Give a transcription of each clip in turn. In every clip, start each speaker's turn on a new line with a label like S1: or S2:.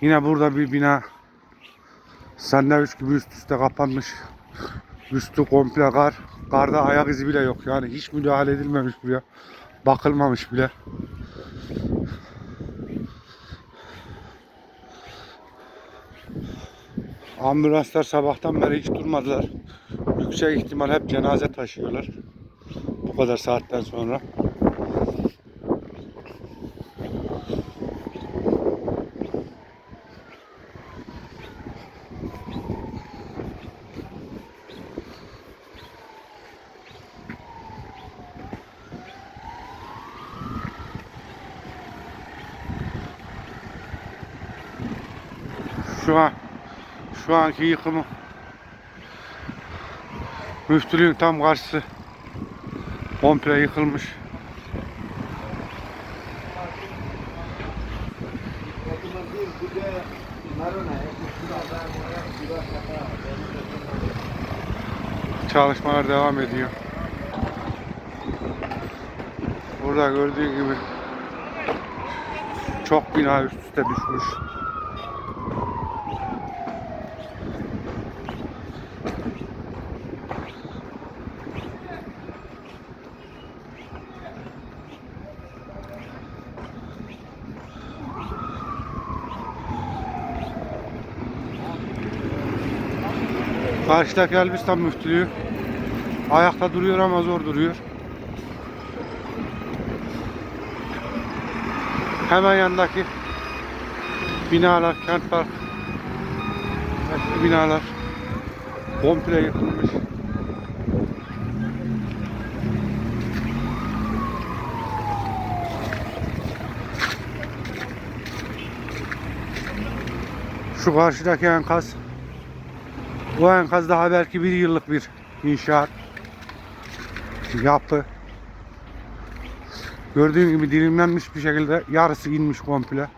S1: Yine burada bir bina sandviç gibi üst üste kapanmış. Üstü komple kar. Karda ayak izi bile yok. Yani hiç müdahale edilmemiş buraya. Bakılmamış bile. Ambulanslar sabahtan beri hiç durmadılar. Yüksek ihtimal hep cenaze taşıyorlar. Bu kadar saatten sonra. Şu an şu anki yıkımı müftülüğün tam karşısı komple yıkılmış. Çalışmalar devam ediyor. Burada gördüğün gibi çok bina üst üste düşmüş. Karşıdaki Elbistan müftülüğü ayakta duruyor ama zor duruyor. Hemen yanındaki binalar, kent park, eski binalar komple yıkılmış. Şu karşıdaki enkaz bu enkaz daha belki bir yıllık bir inşaat yapı. Gördüğün gibi dilimlenmiş bir şekilde yarısı inmiş komple.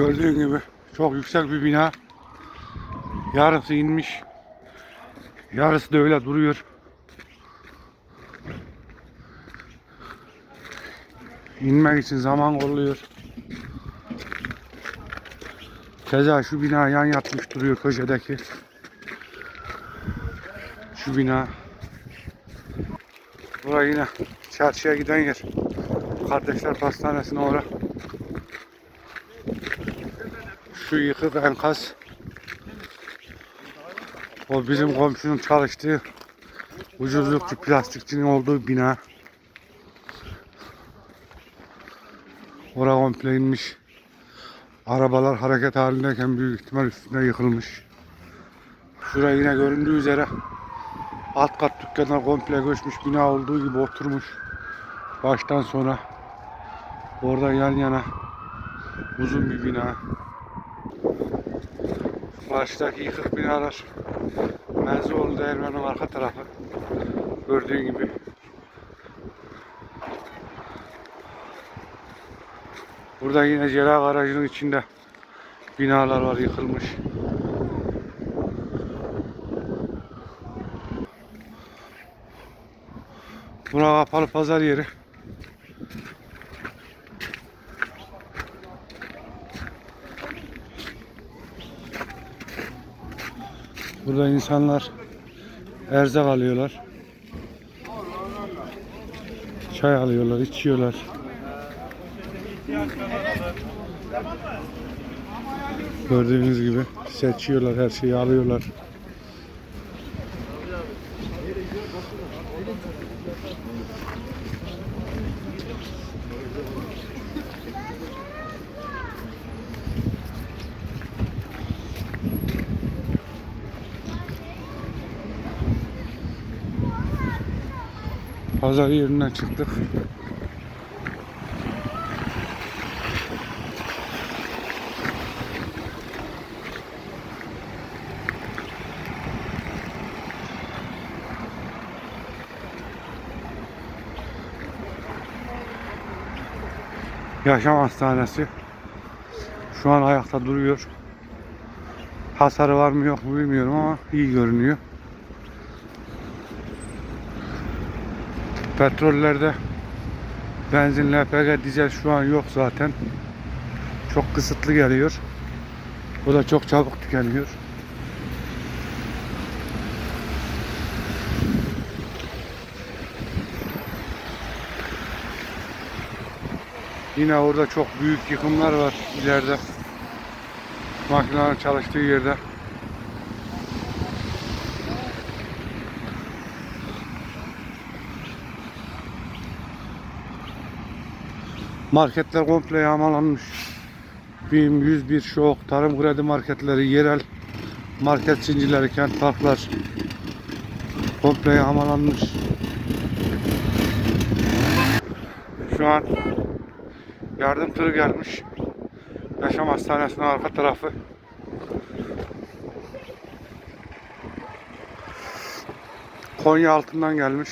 S1: Gördüğün gibi çok yüksek bir bina. Yarısı inmiş. Yarısı da öyle duruyor. İnmek için zaman kolluyor. Keza şu bina yan yatmış duruyor köşedeki. Şu bina. Burası yine çarşıya giden yer. Kardeşler Pastanesi'ne uğra. Şu yıkık enkaz. O bizim komşunun çalıştığı ucuzlukçu plastikçinin olduğu bina. Oraya komple inmiş. Arabalar hareket halindeyken büyük ihtimal üstüne yıkılmış. Şuraya yine göründüğü üzere alt kat dükkanlar komple göçmüş bina olduğu gibi oturmuş. Baştan sona orada yan yana uzun bir bina. Karşıdaki yıkık binalar Menzioğlu Değirmen'in arka tarafı. Gördüğün gibi. Burada yine Celal garajının içinde binalar var yıkılmış. Buna kapalı pazar yeri. Burada insanlar erzak alıyorlar. Çay alıyorlar, içiyorlar. Gördüğünüz gibi seçiyorlar, her şeyi alıyorlar. pazar yerinden çıktık. Yaşam Hastanesi şu an ayakta duruyor. Hasarı var mı yok mu bilmiyorum ama iyi görünüyor. Petrollerde benzin, LPG, dizel şu an yok zaten. Çok kısıtlı geliyor. Bu da çok çabuk tükeniyor. Yine orada çok büyük yıkımlar var ileride. Makinenin çalıştığı yerde. Marketler komple yağmalanmış. BİM, 101 şok, tarım kredi marketleri, yerel market zincirleri, kent parklar komple yağmalanmış. Şu an yardım tırı gelmiş. Yaşam Hastanesi'nin arka tarafı. Konya altından gelmiş.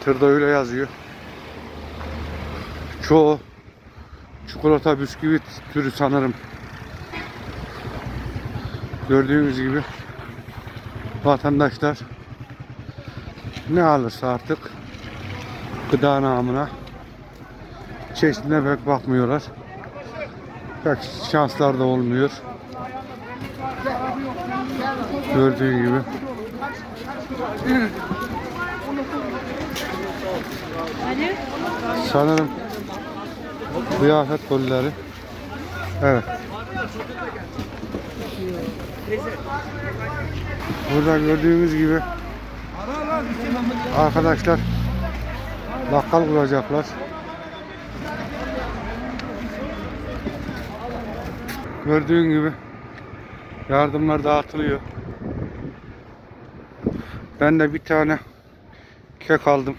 S1: Tırda öyle yazıyor. Çoğu çikolata bisküvit türü sanırım. Gördüğünüz gibi vatandaşlar ne alırsa artık gıda namına çeşidine pek bakmıyorlar. Pek şanslar da olmuyor. Gördüğün gibi. Sanırım kıyafet kolları. Evet. Burada gördüğümüz gibi arkadaşlar bakkal kuracaklar. Gördüğün gibi yardımlar dağıtılıyor. Ben de bir tane kek aldım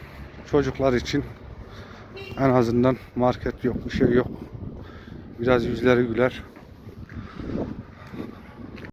S1: çocuklar için. En azından market yok, bir şey yok. Biraz yüzleri güler.